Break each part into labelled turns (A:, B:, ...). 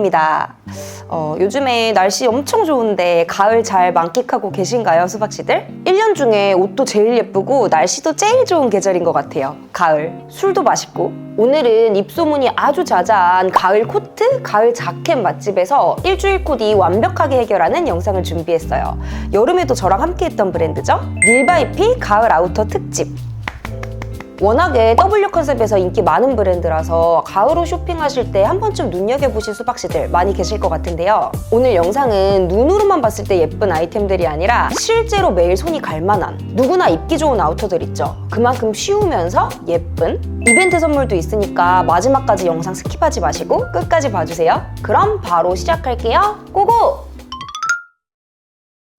A: 추천입니다. 어, 요즘에 날씨 엄청 좋은데 가을 잘 만끽하고 계신가요, 수박씨들? 1년 중에 옷도 제일 예쁘고 날씨도 제일 좋은 계절인 것 같아요. 가을. 술도 맛있고. 오늘은 입소문이 아주 자자한 가을 코트, 가을 자켓 맛집에서 일주일 코디 완벽하게 해결하는 영상을 준비했어요. 여름에도 저랑 함께 했던 브랜드죠? 릴바이피 가을 아우터 특집. 워낙에 W 컨셉에서 인기 많은 브랜드라서 가을 옷 쇼핑하실 때 한 번쯤 눈여겨보신 수박씨들 많이 계실 것 같은데요. 오늘 영상은 눈으로만 봤을 때 예쁜 아이템들이 아니라 실제로 매일 손이 갈 만한 누구나 입기 좋은 아우터들 있죠. 그만큼 쉬우면서 예쁜 이벤트 선물도 있으니까 마지막까지 영상 스킵하지 마시고 끝까지 봐주세요. 그럼 바로 시작할게요. 고고!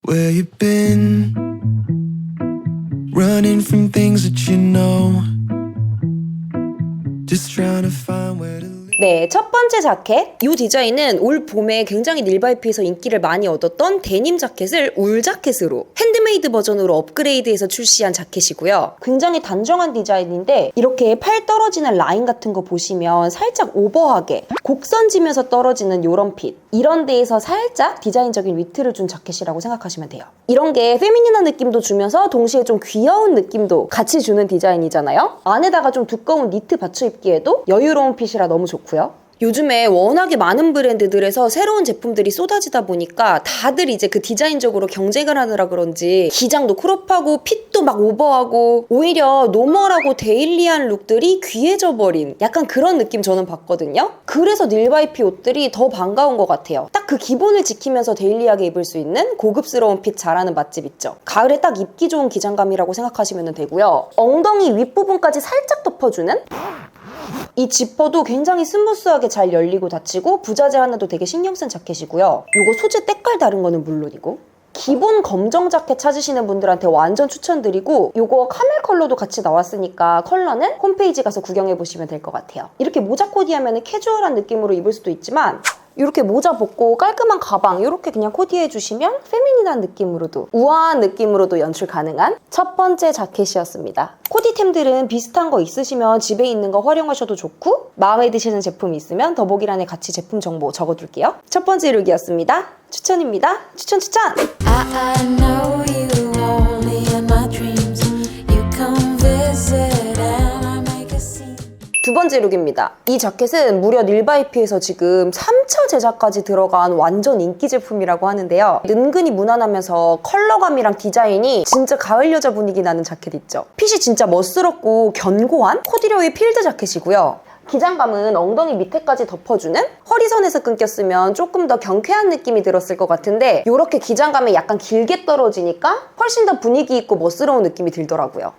B: Where you been? Running from things that you know. Just trying to find where to.
A: 네, 첫 번째 자켓. 이 디자인은 올 봄에 굉장히 닐바이피에서 인기를 많이 얻었던 데님 자켓을 울 자켓으로 핸드메이드 버전으로 업그레이드해서 출시한 자켓이고요. 굉장히 단정한 디자인인데 이렇게 팔 떨어지는 라인 같은 거 보시면 살짝 오버하게 곡선 지면서 떨어지는 이런 핏. 이런 데에서 살짝 디자인적인 위트를 준 자켓이라고 생각하시면 돼요. 이런 게 페미닌한 느낌도 주면서 동시에 좀 귀여운 느낌도 같이 주는 디자인이잖아요. 안에다가 좀 두꺼운 니트 받쳐 입기에도 여유로운 핏이라 너무 좋고요. 요즘에 워낙에 많은 브랜드들에서 새로운 제품들이 쏟아지다 보니까 다들 이제 그 디자인적으로 경쟁을 하느라 그런지 기장도 크롭하고 핏도 막 오버하고 오히려 노멀하고 데일리한 룩들이 귀해져 버린 약간 그런 느낌 저는 받거든요. 그래서 닐바이피 옷들이 더 반가운 것 같아요. 딱 그 기본을 지키면서 데일리하게 입을 수 있는 고급스러운 핏 잘하는 맛집 있죠. 가을에 딱 입기 좋은 기장감이라고 생각하시면 되고요. 엉덩이 윗부분까지 살짝 덮어주는 이 지퍼도 굉장히 스무스하게 잘 열리고 닫히고 부자재 하나도 되게 신경 쓴 자켓이고요. 이거 소재 때깔 다른 거는 물론이고 기본 검정 자켓 찾으시는 분들한테 완전 추천드리고 이거 카멜 컬러도 같이 나왔으니까 컬러는 홈페이지 가서 구경해 보시면 될 것 같아요. 이렇게 모자 코디하면 캐주얼한 느낌으로 입을 수도 있지만 이렇게 모자 벗고 깔끔한 가방 이렇게 그냥 코디해 주시면 페미닌한 느낌으로도 우아한 느낌으로도 연출 가능한 첫 번째 자켓이었습니다. 코디템들은 비슷한 거 있으시면 집에 있는 거 활용하셔도 좋고 마음에 드시는 제품 있으면 더보기란에 같이 제품 정보 적어둘게요. 첫 번째 룩이었습니다. 추천입니다. 추천 추천! 번째 룩입니다. 이 자켓은 무려 닐바이피에서 지금 3차 제작까지 들어간 완전 인기 제품이라고 하는데요. 은근히 무난하면서 컬러감이랑 디자인이 진짜 가을 여자 분위기 나는 자켓 있죠. 핏이 진짜 멋스럽고 견고한 코디로의 필드 자켓이고요. 기장감은 엉덩이 밑에까지 덮어주는 허리선에서 끊겼으면 조금 더 경쾌한 느낌이 들었을 것 같은데 이렇게 기장감이 약간 길게 떨어지니까 훨씬 더 분위기 있고 멋스러운 느낌이 들더라고요.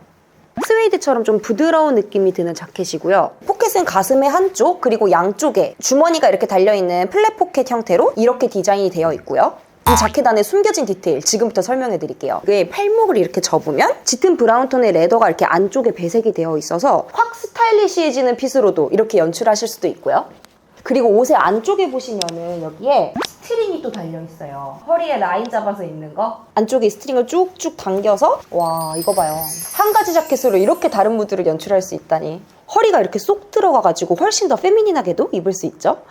A: 스웨이드처럼 좀 부드러운 느낌이 드는 자켓이고요. 포켓은 가슴의 한쪽 그리고 양쪽에 주머니가 이렇게 달려있는 플랫 포켓 형태로 이렇게 디자인이 되어 있고요. 이 자켓 안에 숨겨진 디테일 지금부터 설명해 드릴게요. 이게 팔목을 이렇게 접으면 짙은 브라운 톤의 레더가 이렇게 안쪽에 배색이 되어 있어서 확 스타일리시해지는 핏으로도 이렇게 연출하실 수도 있고요. 그리고 옷의 안쪽에 보시면은 여기에 스트링이 또 달려 있어요. 허리에 라인 잡아서 입는 거. 안쪽에 스트링을 쭉쭉 당겨서 와 이거 봐요. 한 가지 자켓으로 이렇게 다른 무드를 연출할 수 있다니. 허리가 이렇게 쏙 들어가가지고 훨씬 더 페미닌하게도 입을 수 있죠.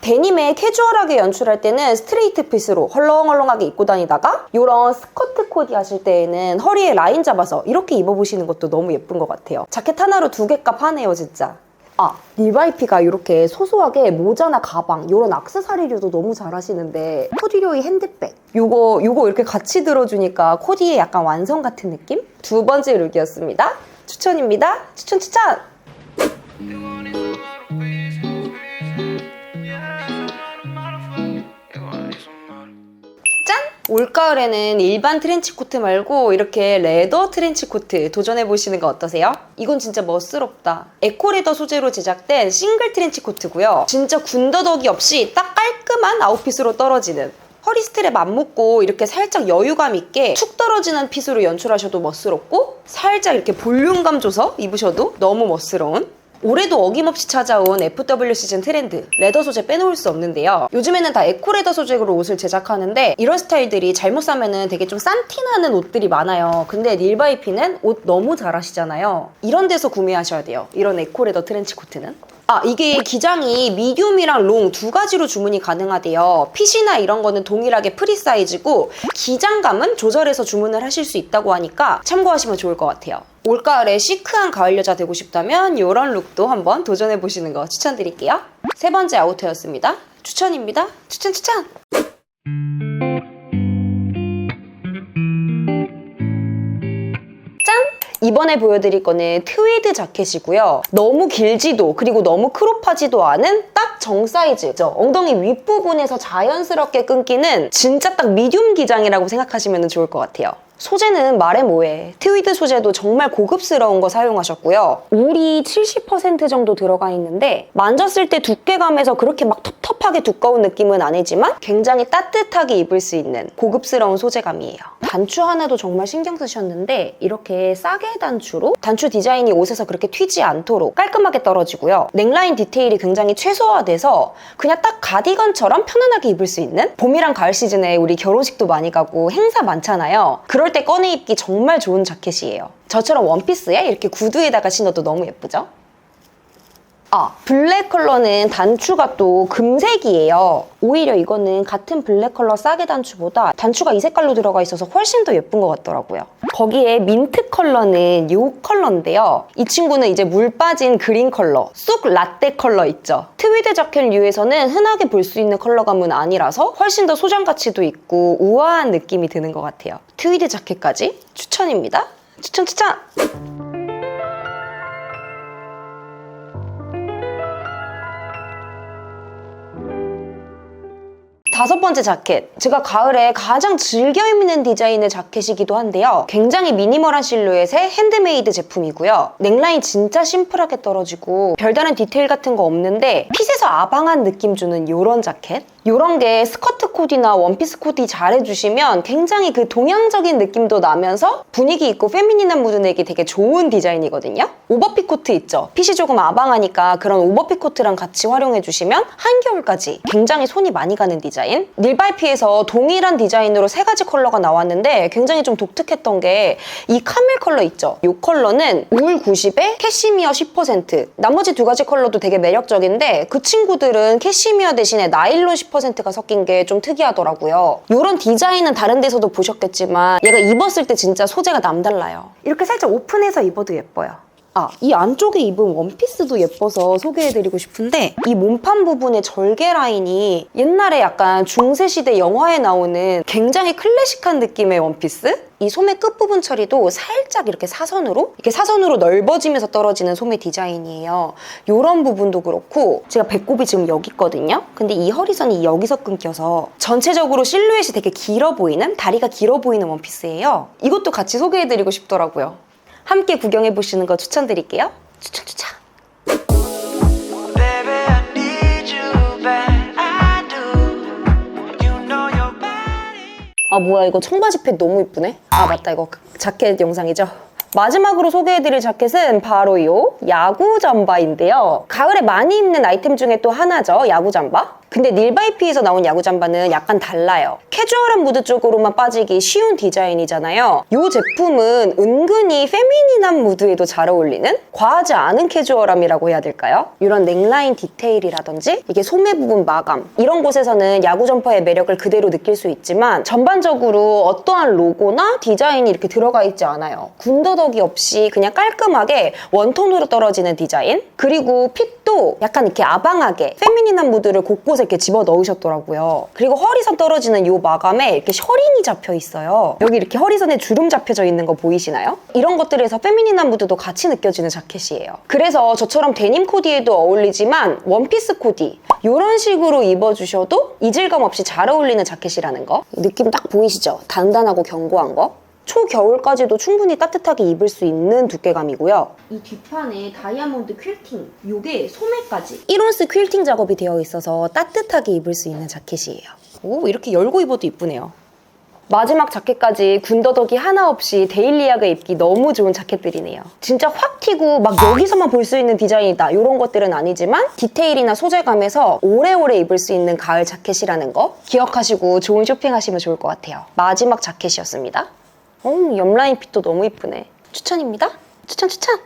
A: 데님에 캐주얼하게 연출할 때는 스트레이트 핏으로 헐렁헐렁하게 입고 다니다가 이런 스커트 코디 하실 때에는 허리에 라인 잡아서 이렇게 입어보시는 것도 너무 예쁜 것 같아요. 자켓 하나로 두 개 값 하네요, 진짜. 아, 릴바이피가 이렇게 소소하게 모자나 가방, 이런 악세사리류도 너무 잘 하시는데 코디료의 핸드백, 요거 요거 이렇게 같이 들어주니까 코디의 약간 완성 같은 느낌? 두 번째 룩이었습니다. 추천입니다. 추천 추천! 올가을에는 일반 트렌치코트 말고 이렇게 레더 트렌치코트 도전해보시는 거 어떠세요? 이건 진짜 멋스럽다. 에코레더 소재로 제작된 싱글 트렌치코트고요. 진짜 군더더기 없이 딱 깔끔한 아웃핏으로 떨어지는 허리 스트랩 안 묶고 이렇게 살짝 여유감 있게 툭 떨어지는 핏으로 연출하셔도 멋스럽고 살짝 이렇게 볼륨감 줘서 입으셔도 너무 멋스러운 올해도 어김없이 찾아온 FW 시즌 트렌드 레더 소재 빼놓을 수 없는데요. 요즘에는 다 에코 레더 소재로 옷을 제작하는데 이런 스타일들이 잘못 사면은 되게 좀 싼 티나는 옷들이 많아요. 근데 닐바이피는 옷 너무 잘 하시잖아요. 이런 데서 구매하셔야 돼요. 이런 에코 레더 트렌치 코트는 아, 이게 기장이 미디움이랑 롱 두 가지로 주문이 가능하대요. 핏이나 이런 거는 동일하게 프리 사이즈고 기장감은 조절해서 주문을 하실 수 있다고 하니까 참고하시면 좋을 것 같아요. 올가을에 시크한 가을 여자 되고 싶다면 이런 룩도 한번 도전해 보시는 거 추천드릴게요. 세 번째 아우터였습니다. 추천입니다. 추천 추천. 이번에 보여드릴 거는 트위드 자켓이고요. 너무 길지도 그리고 너무 크롭하지도 않은 딱 정 사이즈죠. 엉덩이 윗부분에서 자연스럽게 끊기는 진짜 딱 미디움 기장이라고 생각하시면 좋을 것 같아요. 소재는 말해 뭐해. 트위드 소재도 정말 고급스러운 거 사용하셨고요. 울이 70% 정도 들어가 있는데 만졌을 때 두께감에서 그렇게 막 텁텁하게 두꺼운 느낌은 아니지만 굉장히 따뜻하게 입을 수 있는 고급스러운 소재감이에요. 단추 하나도 정말 신경 쓰셨는데 이렇게 싸게 단추로 단추 디자인이 옷에서 그렇게 튀지 않도록 깔끔하게 떨어지고요. 넥라인 디테일이 굉장히 최소화돼서 그냥 딱 가디건처럼 편안하게 입을 수 있는 봄이랑 가을 시즌에 우리 결혼식도 많이 가고 행사 많잖아요. 그럴 때 꺼내 입기 정말 좋은 자켓이에요. 저처럼 원피스에 이렇게 구두에다가 신어도 너무 예쁘죠? 아, 블랙 컬러는 단추가 또 금색이에요. 오히려 이거는 같은 블랙 컬러 싸게 단추보다 단추가 이 색깔로 들어가 있어서 훨씬 더 예쁜 것 같더라고요. 거기에 민트 컬러는 이 컬러인데요. 이 친구는 이제 물 빠진 그린 컬러, 쑥 라떼 컬러 있죠. 트위드 자켓류에서는 흔하게 볼 수 있는 컬러감은 아니라서 훨씬 더 소장 가치도 있고 우아한 느낌이 드는 것 같아요. 트위드 자켓까지 추천입니다. 추천 추천! 다섯 번째 자켓. 제가 가을에 가장 즐겨 입는 디자인의 자켓이기도 한데요. 굉장히 미니멀한 실루엣의 핸드메이드 제품이고요. 넥라인 진짜 심플하게 떨어지고 별다른 디테일 같은 거 없는데 핏에서 아방한 느낌 주는 이런 자켓. 이런 게 스커트 코디나 원피스 코디 잘 해주시면 굉장히 그 동양적인 느낌도 나면서 분위기 있고 페미닌한 무드 내기 되게 좋은 디자인이거든요. 오버핏 코트 있죠? 핏이 조금 아방하니까 그런 오버핏 코트랑 같이 활용해주시면 한겨울까지 굉장히 손이 많이 가는 디자인. 닐바이피에서 동일한 디자인으로 세 가지 컬러가 나왔는데 굉장히 좀 독특했던 게 이 카멜 컬러 있죠? 이 컬러는 울 90에 캐시미어 10%. 나머지 두 가지 컬러도 되게 매력적인데 그 친구들은 캐시미어 대신에 나일론 10%가 섞인 게 좀 특이하더라고요. 이런 디자인은 다른 데서도 보셨겠지만 얘가 입었을 때 진짜 소재가 남달라요. 이렇게 살짝 오픈해서 입어도 예뻐요. 아, 이 안쪽에 입은 원피스도 예뻐서 소개해드리고 싶은데 이 몸판 부분의 절개 라인이 옛날에 약간 중세시대 영화에 나오는 굉장히 클래식한 느낌의 원피스? 이 소매 끝부분 처리도 살짝 이렇게 사선으로 이렇게 사선으로 넓어지면서 떨어지는 소매 디자인이에요. 이런 부분도 그렇고 제가 배꼽이 지금 여기 있거든요. 근데 이 허리선이 여기서 끊겨서 전체적으로 실루엣이 되게 길어 보이는 다리가 길어 보이는 원피스예요. 이것도 같이 소개해드리고 싶더라고요. 함께 구경해 보시는 거 추천드릴게요. 추천 추천. 아 뭐야 이거 청바지 핏 너무 이쁘네. 아 맞다 이거 자켓 영상이죠. 마지막으로 소개해드릴 자켓은 바로 이 야구 잠바인데요. 가을에 많이 입는 아이템 중에 또 하나죠. 야구 잠바. 근데 닐바이피에서 나온 야구 잠바는 약간 달라요. 캐주얼한 무드 쪽으로만 빠지기 쉬운 디자인이잖아요. 이 제품은 은근히 페미닌한 무드에도 잘 어울리는 과하지 않은 캐주얼함이라고 해야 될까요? 이런 넥라인 디테일이라든지 이게 소매 부분 마감 이런 곳에서는 야구 점퍼의 매력을 그대로 느낄 수 있지만 전반적으로 어떠한 로고나 디자인이 이렇게 들어가 있지 않아요. 군더더기 없이 그냥 깔끔하게 원톤으로 떨어지는 디자인 그리고 핏 도 약간 이렇게 아방하게 페미닌한 무드를 곳곳에 이렇게 집어 넣으셨더라고요. 그리고 허리선 떨어지는 이 마감에 이렇게 셔링이 잡혀 있어요. 여기 이렇게 허리선에 주름 잡혀져 있는 거 보이시나요? 이런 것들에서 페미닌한 무드도 같이 느껴지는 자켓이에요. 그래서 저처럼 데님 코디에도 어울리지만 원피스 코디 이런 식으로 입어주셔도 이질감 없이 잘 어울리는 자켓이라는 거 느낌 딱 보이시죠? 단단하고 견고한 거 초겨울까지도 충분히 따뜻하게 입을 수 있는 두께감이고요. 이 뒷판에 다이아몬드 퀼팅, 요게 소매까지 1온스 퀼팅 작업이 되어 있어서 따뜻하게 입을 수 있는 자켓이에요. 오, 이렇게 열고 입어도 이쁘네요. 마지막 자켓까지 군더더기 하나 없이 데일리하게 입기 너무 좋은 자켓들이네요. 진짜 확 튀고 막 여기서만 볼 수 있는 디자인이다 이런 것들은 아니지만 디테일이나 소재감에서 오래오래 입을 수 있는 가을 자켓이라는 거 기억하시고 좋은 쇼핑하시면 좋을 것 같아요. 마지막 자켓이었습니다. 어, 옆라인 핏도 너무 이쁘네. 추천입니다. 추천 추천!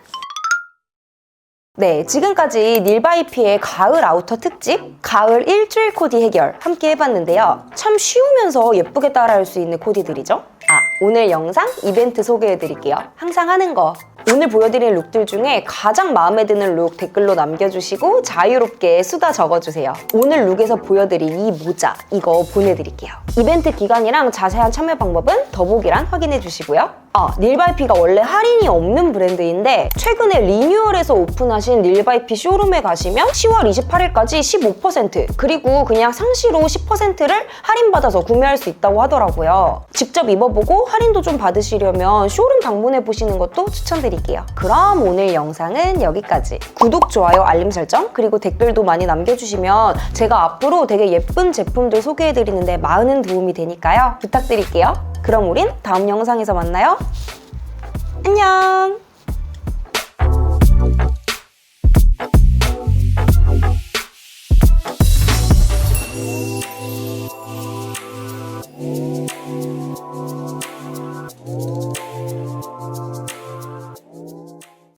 A: 네, 지금까지 닐바이피의 가을 아우터 특집, 가을 일주일 코디 해결 함께 해봤는데요. 참 쉬우면서 예쁘게 따라할 수 있는 코디들이죠. 아, 오늘 영상 이벤트 소개해드릴게요. 항상 하는 거. 오늘 보여드린 룩들 중에 가장 마음에 드는 룩 댓글로 남겨주시고 자유롭게 수다 적어주세요. 오늘 룩에서 보여드린 이 모자, 이거 보내드릴게요. 이벤트 기간이랑 자세한 참여 방법은 더보기란 확인해 주시고요. 아, 닐바이피가 원래 할인이 없는 브랜드인데 최근에 리뉴얼해서 오픈하신 닐바이피 쇼룸에 가시면 10월 28일까지 15% 그리고 그냥 상시로 10%를 할인받아서 구매할 수 있다고 하더라고요. 직접 입어보고 할인도 좀 받으시려면 쇼룸 방문해 보시는 것도 추천드릴게요. 그럼 오늘 영상은 여기까지. 구독, 좋아요, 알림 설정 그리고 댓글도 많이 남겨주시면 제가 앞으로 되게 예쁜 제품들 소개해드리는데 많은 도움이 되니까요. 부탁드릴게요. 그럼 우린 다음 영상에서 만나요. 안녕!